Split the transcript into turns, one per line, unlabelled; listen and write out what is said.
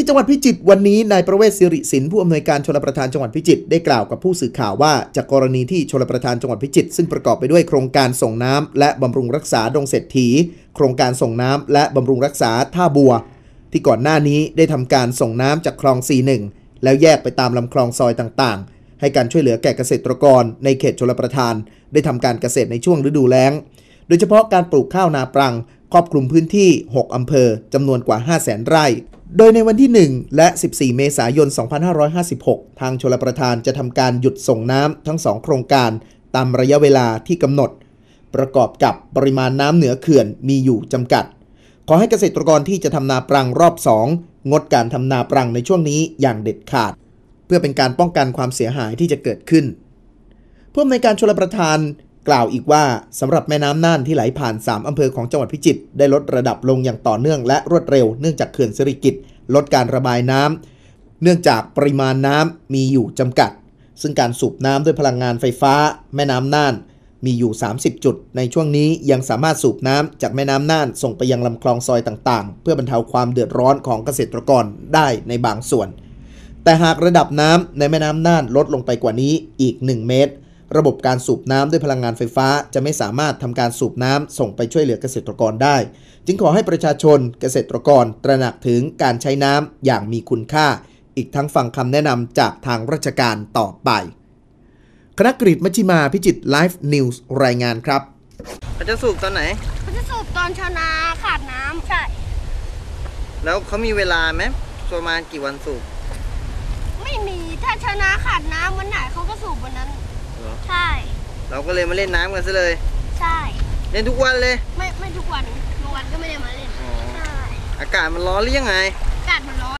ที่จังหวัดพิจิตรวันนี้นายประเวศสิริสินผู้อำนวยการชลประทานจังหวัดพิจิตรได้กล่าวกับผู้สื่อข่าวว่าจากกรณีที่ชลประทานจังหวัดพิจิตรซึ่งประกอบไปด้วยโครงการส่งน้ำและบำรุงรักษาดงเศรษฐี โครงการส่งน้ำและบำรุงรักษาท่าบัว ที่ก่อนหน้านี้ได้ทำการส่งน้ำจากคลอง 41 แล้วแยกไปตามลำคลองซอยต่างๆ ให้การช่วยเหลือแก่เกษตรกร ในเขตชลประทาน ได้ทำการเกษตรในช่วงฤดูแล้ง โดยเฉพาะการปลูกข้าวนาปรังครอบคลุมพื้นที่ 6 อำเภอจำนวนกว่า 5 0 0แสนไร่ โดยในวันที่ 1 และ 14 เมษายน 2556 ทางชลประทานจะทำการหยุดส่งน้ำทั้ง2โครงการตามระยะเวลาที่กำหนด ประกอบกับปริมาณน้ำเหนือเขื่อนมีอยู่จำกัด ขอให้เกษตรกรที่จะทำนาปรังรอบ 2 งดการทำนาปรังในช่วงนี้อย่างเด็ดขาด เพื่อเป็นการป้องกันความเสียหายที่จะเกิดขึ้นผู้อำนวยการชลประทาน กล่าวอีกว่าสำหรับแม่น้ำน่านที่ไหลผ่าน 3 อำเภอของจังหวัดพิจิตรได้ลดระดับลงอย่างต่อเนื่องและรวดเร็วเนื่องจากเขื่อนสิริกิตลดการระบายน้ำเนื่องจากปริมาณน้ำมีอยู่จำกัด ซึ่งการสูบน้ำด้วยพลังงานไฟฟ้า แม่น้ำน่าน มีอยู่ 30 จุด ในช่วงนี้ยังสามารถสูบน้ำจากแม่น้ำน่านส่งไปยังลำคลองซอยต่างๆ เพื่อบรรเทาความเดือดร้อนของเกษตรกรได้ในบางส่วน แต่หากระดับน้ำในแม่น้ำน่านลดลงไปกว่านี้อีก 1 เมตร ระบบการสูบน้ำด้วยพลังงานไฟฟ้า จะไม่สามารถทำการสูบน้ำส่งไปช่วยเหลือเกษตรกรได้ จึงขอให้ประชาชนเกษตรกรตระหนักถึงการใช้น้ำอย่างมีคุณค่า อีกทั้งฟังคำแนะนำจากทางราชการต่อไปคณะกรีฑมัชชิมาพิจิตรไลฟ์นิวส์รายงานครับ
เขาจะสูบตอนไหน
เขาจะสูบตอนชาวนาขาดน้ำใช่
แล้วเขามีเวลาไหมประมาณกี่วันสูบ
ไม่มีถ้าชาวนาขาดน้ำวันไหนเขาก็สูบวันนั้น
เหรอ
ใช่
เราก็เลยมาเล่นน้ำกันซะเลย
ใช่
เล่นทุกวันเลย
ไม่ไม่ทุกวันบางวันก็ไม่ได้มาเล่น
อ๋อ
ใช่
อากาศมันร้อนหรือยังไง